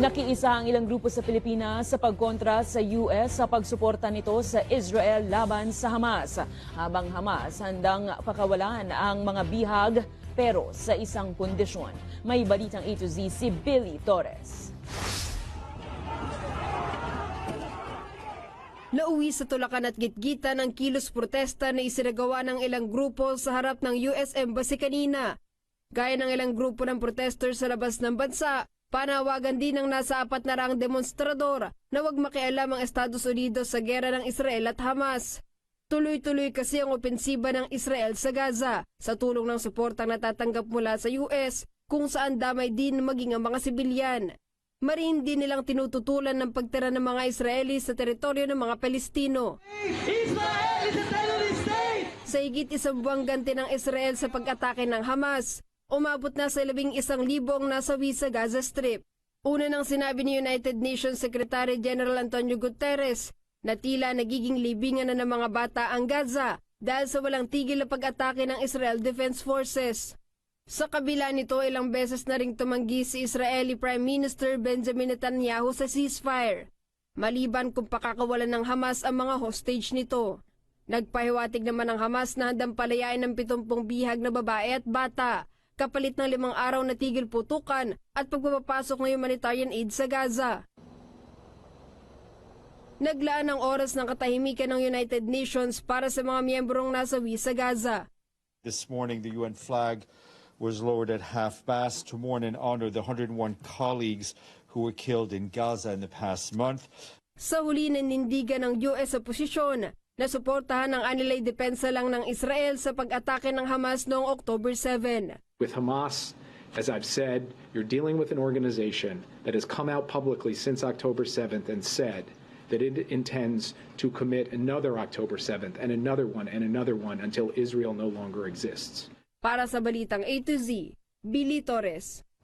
Nakiisa ang ilang grupo sa Pilipinas sa pagkontra sa US sa pagsuporta nito sa Israel laban sa Hamas. Habang Hamas handang pakawalan ang mga bihag pero sa isang kondisyon. May balitang A to Z si Billy Torres. Nauwi sa tulakan at gitgita ng kilos protesta na isinagawa ng ilang grupo sa harap ng US Embassy kanina. Gaya ng ilang grupo ng protesters sa labas ng bansa, panawagan din ng nasa apat na raang demonstrador na huwag makialam ang Estados Unidos sa gera ng Israel at Hamas. Tuloy-tuloy kasi ang opensiba ng Israel sa Gaza sa tulong ng suportang natatanggap mula sa US kung saan damay din maging ang mga sibilyan. Marin din nilang tinututulan ng pagtira ng mga Israeli sa teritoryo ng mga Palestino. Israel is a terrorist state! Sa higit isang buwang ganti ng Israel sa pag-atake ng Hamas, umabot na sa labing isang libo ang nasawi sa Gaza Strip. Una nang sinabi ni United Nations Secretary General Antonio Guterres na tila nagiging libingan na ng mga bata ang Gaza dahil sa walang tigil na pag-atake ng Israel Defense Forces. Sa kabila nito, ilang beses na ring tumanggi si Israeli Prime Minister Benjamin Netanyahu sa ceasefire. Maliban kung pakakawalan ng Hamas ang mga hostage nito. Nagpahiwatig naman ng Hamas na handang palayain ng 70 bihag na babae at bata, kapalit ng limang araw na tigil putukan at pagpapapasok ng humanitarian aid sa Gaza. Naglaan ng oras ng katahimikan ng United Nations para sa mga miyembrong nasawi sa Gaza. This morning, the UN flag was lowered at half mast to mourn and honor the 101 colleagues who were killed in Gaza in the past month. Sa huli nanindigan ng US sa posisyon na suportahan ang anilay depensa lang ng Israel sa pag-atake ng Hamas noong October 7. With Hamas, as I've said, you're dealing with an organization that has come out publicly since October 7th and said that it intends to commit another October 7th and another one and another one until Israel no longer exists. Para sa Balitang A to Z, Billy Torres.